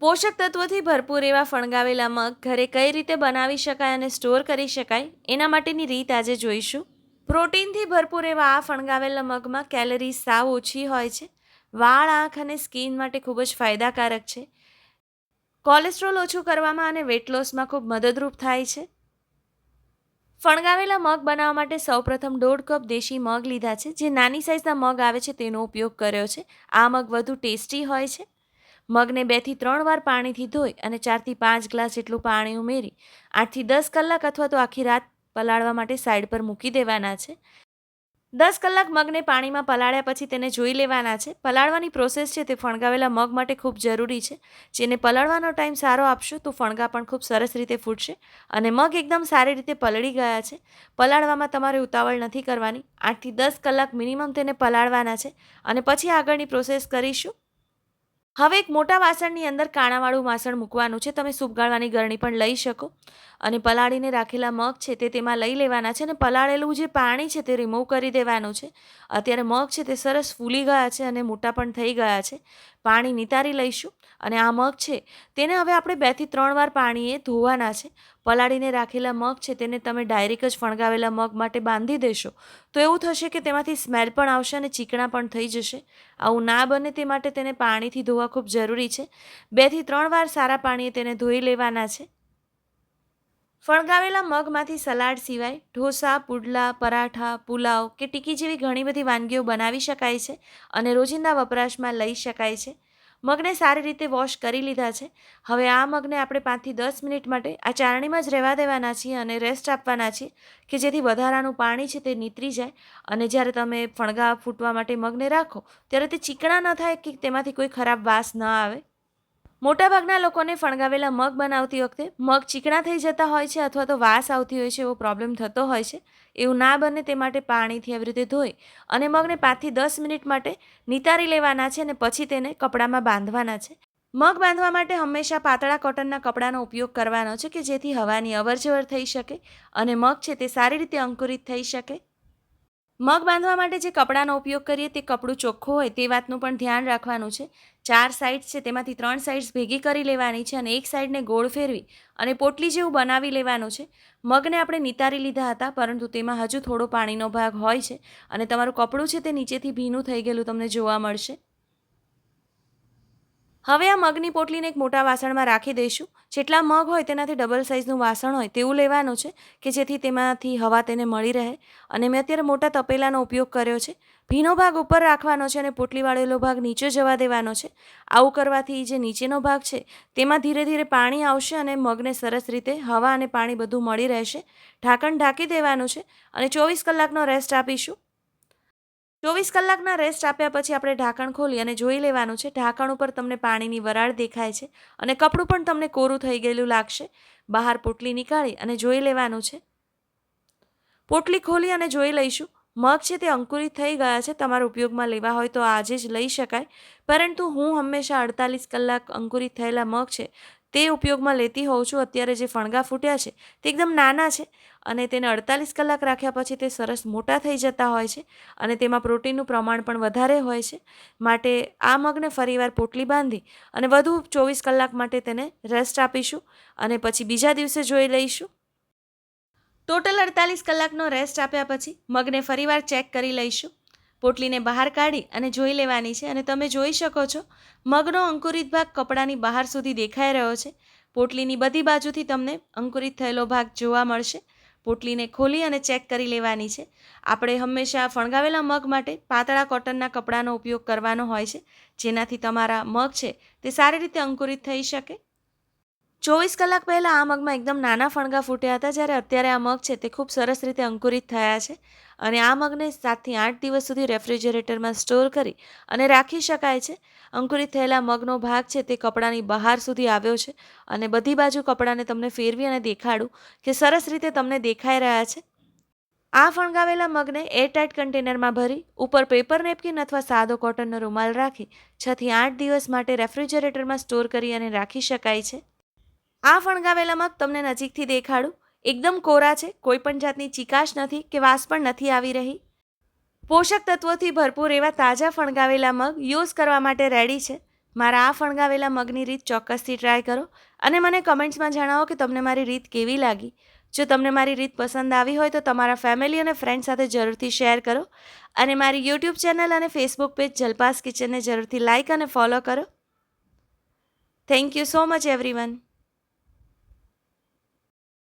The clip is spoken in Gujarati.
પોષક તત્વોથી ભરપૂર એવા ફણગાવેલા મગ ઘરે કઈ રીતે બનાવી શકાય અને સ્ટોર કરી શકાય, એના માટેની રીત આજે જોઈશું. પ્રોટીનથી ભરપૂર એવા આ ફણગાવેલા મગમાં કેલરી સાવ ઓછી હોય છે. વાળ, આંખ અને સ્કિન માટે ખૂબ જ ફાયદાકારક છે. કોલેસ્ટ્રોલ ઓછું કરવામાં અને વેટ લોસમાં ખૂબ મદદરૂપ થાય છે. ફણગાવેલા મગ બનાવવા માટે સૌપ્રથમ દોઢ કપ દેશી મગ લીધા છે. જે નાની સાઇઝના મગ આવે છે તેનો ઉપયોગ કર્યો છે. આ મગ વધુ ટેસ્ટી હોય છે. મગને બેથી ત્રણ વાર પાણીથી ધોઈ અને ચારથી પાંચ ગ્લાસ જેટલું પાણી ઉમેરી આઠથી દસ કલાક અથવા તો આખી રાત પલાળવા માટે સાઈડ પર મૂકી દેવાના છે. દસ કલાક મગને પાણીમાં પલાળ્યા પછી તેને જોઈ લેવાના છે. પલાળવાની પ્રોસેસ છે તે ફણગાવેલા મગ માટે ખૂબ જરૂરી છે. જેને પલાળવાનો ટાઈમ સારો આપશો તો ફણગા પણ ખૂબ સરસ રીતે ફૂટશે અને મગ એકદમ સારી રીતે પલળી ગયા છે. પલાળવામાં તમારે ઉતાવળ નથી કરવાની. આઠથી દસ કલાક મિનિમમ તેને પલાળવાના છે અને પછી આગળની પ્રોસેસ કરીશું. હવે એક મોટા વાસણની અંદર કાણાવાળું વાસણ મૂકવાનું છે. તમે સૂપ ગાળવાની ગરણી પણ લઈ શકો. અને પલાળીને રાખેલા મગ છે તે તેમાં લઈ લેવાના છે અને પલાળેલું જે પાણી છે તે રિમૂવ કરી દેવાનું છે. અત્યારે મગ છે તે સરસ ફૂલી ગયા છે અને મોટા પણ થઈ ગયા છે. પાણી નિતારી લઈશું. અને આ મગ છે તેને હવે આપણે બેથી ત્રણ વાર પાણીએ ધોવાના છે. પલાળીને રાખેલા મગ છે તેને તમે ડાયરેક્ટ જ ફણગાવેલા મગ માટે બાંધી દેશો. તો એવું થશે કે તેમાંથી સ્મેલ પણ આવશે અને ચીકણા પણ થઈ જશે. આવું ના બને તે માટે તેને પાણીથી ધોવા ખૂબ જરૂરી છે. બેથી ત્રણ વાર સારા પાણીએ તેને ધોઈ લેવાના છે. ફણગાવેલા મગમાંથી સલાડ સિવાય ઢોસા, પુડલા, પરાઠા, પુલાવ કે ટીકી જેવી ઘણી બધી વાનગીઓ બનાવી શકાય છે અને રોજિંદા વપરાશમાં લઈ શકાય છે. મગને સારી રીતે વોશ કરી લીધા છે. હવે આ મગને આપણે પાંચથી દસ મિનિટ માટે આ ચારણીમાં જ રહેવા દેવાના છીએ અને રેસ્ટ આપવાના છીએ કે જેથી વધારાનું પાણી છે તે નીતરી જાય. અને જ્યારે તમે ફણગા ફૂટવા માટે મગને રાખો, ત્યારે તે ચીકણા ન થાય કે તેમાંથી કોઈ ખરાબ વાસ ન આવે. મોટાભાગના લોકોને ફણગાવેલા મગ બનાવતી વખતે મગ ચીકણા થઈ જતા હોય છે અથવા તો વાસ આવતી હોય છે, એવો પ્રોબ્લેમ થતો હોય છે. એવું ના બને તે માટે પાણીથી આવી રીતે ધોઈ અને મગને પાંચથી દસ મિનિટ માટે નિતારી લેવાના છે અને પછી તેને કપડામાં બાંધવાના છે. મગ બાંધવા માટે હંમેશા પાતળા કોટનના કપડાનો ઉપયોગ કરવાનો છે કે જેથી હવાની અવરજવર થઈ શકે અને મગ છે તે સારી રીતે અંકુરિત થઈ શકે. મગ બાંધવા માટે જે કપડાનો ઉપયોગ કરીએ, તે કપડું ચોખ્ખું હોય તે વાતનું પણ ધ્યાન રાખવાનું છે. ચાર સાઈડ છે, તેમાંથી ત્રણ સાઈડ્સ ભેગી કરી લેવાની છે અને એક સાઈડને ગોળ ફેરવી અને પોટલી જેવું બનાવી લેવાનું છે. મગને આપણે નિતારી લીધા હતા, પરંતુ તેમાં હજુ થોડો પાણીનો ભાગ હોય છે અને તમારું કપડું છે તે નીચેથી ભીનું થઈ ગયેલું તમને જોવા મળશે. હવે આ મગની પોટલીને એક મોટા વાસણમાં રાખી દઈશું. જેટલા મગ હોય તેનાથી ડબલ સાઇઝનું વાસણ હોય તેવું લેવાનું છે કે જેથી તેમાંથી હવા તેને મળી રહે. અને મેં અત્યારે મોટા તપેલાનો ઉપયોગ કર્યો છે. ભીનો ભાગ ઉપર રાખવાનો છે અને પોટલી વાળેલો ભાગ નીચે જવા દેવાનો છે. આવું કરવાથી જે નીચેનો ભાગ છે તેમાં ધીરે ધીરે પાણી આવશે અને મગને સરસ રીતે હવા અને પાણી બધું મળી રહેશે. ઢાંકણ ઢાંકી દેવાનું છે અને ચોવીસ કલાકનો રેસ્ટ આપીશું. ચોવીસ કલાકના રેસ્ટ આપ્યા પછી આપણે ઢાંકણ ખોલી અને જોઈ લેવાનું છે. ઢાંકણ ઉપર તમને પાણીની વરાળ દેખાય છે અને કપડું પણ તમને કોરું થઈ ગયેલું લાગશે. બહાર પોટલી નીકાળી અને જોઈ લેવાનું છે. પોટલી ખોલી અને જોઈ લઈશું. મગ છે તે અંકુરિત થઈ ગયા છે. તમારા ઉપયોગમાં લેવા હોય તો આજે જ લઈ શકાય. પરંતુ હું હંમેશા અડતાલીસ કલાક અંકુરિત થયેલા મગ છે. તે ઉપયોગમાં લેતી હોઉં છું. અત્યારે જે ફણગા ફૂટ્યા છે તે એકદમ નાના છે અને તેને અડતાલીસ કલાક રાખ્યા પછી તે સરસ મોટા થઈ જતા હોય છે અને તેમાં પ્રોટીનનું પ્રમાણ પણ વધારે હોય છે. માટે આ મગને ફરીવાર પોટલી બાંધી અને વધુ ચોવીસ કલાક માટે તેને રેસ્ટ આપીશું અને પછી બીજા દિવસે જોઈ લઈશું. ટોટલ અડતાલીસ કલાકનો રેસ્ટ આપ્યા પછી મગને ફરીવાર ચેક કરી લઈશું. પોટલીને બહાર કાઢી અને જોઈ લેવાની છે અને તમે જોઈ શકો છો, મગનો અંકુરિત ભાગ કપડાની બહાર સુધી દેખાઈ રહ્યો છે. પોટલીની બધી બાજુથી તમને અંકુરિત થયેલો ભાગ જોવા મળશે. પોટલીને ખોલી અને ચેક કરી લેવાની છે. આપણે હંમેશા ફણગાવેલા મગ માટે પાતળા કોટનના કપડાનો ઉપયોગ કરવાનો હોય છે. જેનાથી તમારા મગ છે તે સારી રીતે અંકુરિત થઈ શકે. ચોવીસ કલાક પહેલાં આ મગમાં એકદમ નાના ફણગા ફૂટ્યા હતા જ્યારે અત્યારે આ મગ છે તે ખૂબ સરસ રીતે અંકુરિત થયા છે અને આ મગને સાતથી આઠ દિવસ સુધી રેફ્રિજરેટરમાં સ્ટોર કરી અને રાખી શકાય છે. અંકુરિત થયેલા મગનો ભાગ છે તે કપડાની બહાર સુધી આવ્યો છે અને બધી બાજુ કપડાને તમને ફેરવી અને દેખાડું કે સરસ રીતે તમને દેખાઈ રહ્યા છે. આ ફણગાવેલા મગને એરટાઇટ કન્ટેનરમાં ભરી, ઉપર પેપર નેપકિન અથવા સાદો કોટનનો રૂમાલ રાખી, છથી આઠ દિવસ માટે રેફ્રિજરેટરમાં સ્ટોર કરી અને રાખી શકાય છે. આ ફણગાવેલા મગ તમને નજીકથી દેખાડું. એકદમ કોરા છે, કોઈ પણ જાતની ચિકાશ નથી કે વાસ પણ નથી આવી રહી. પોષક તત્વોથી ભરપૂર એવા તાજા ફણગાવેલા મગ યુઝ કરવા માટે રેડી છે. મારા આ ફણગાવેલા મગની રીત ચોક્કસથી ટ્રાય કરો અને મને કમેન્ટ્સમાં જણાવો કે તમને મારી રીત કેવી લાગી. જો તમને મારી રીત પસંદ આવી હોય તો તમારા ફેમિલી અને ફ્રેન્ડ સાથે જરૂરથી શેર કરો અને મારી યુટ્યુબ ચેનલ અને ફેસબુક પેજ જલપાસ કિચનને જરૂરથી લાઇક અને ફોલો કરો. Thank you so much, everyone.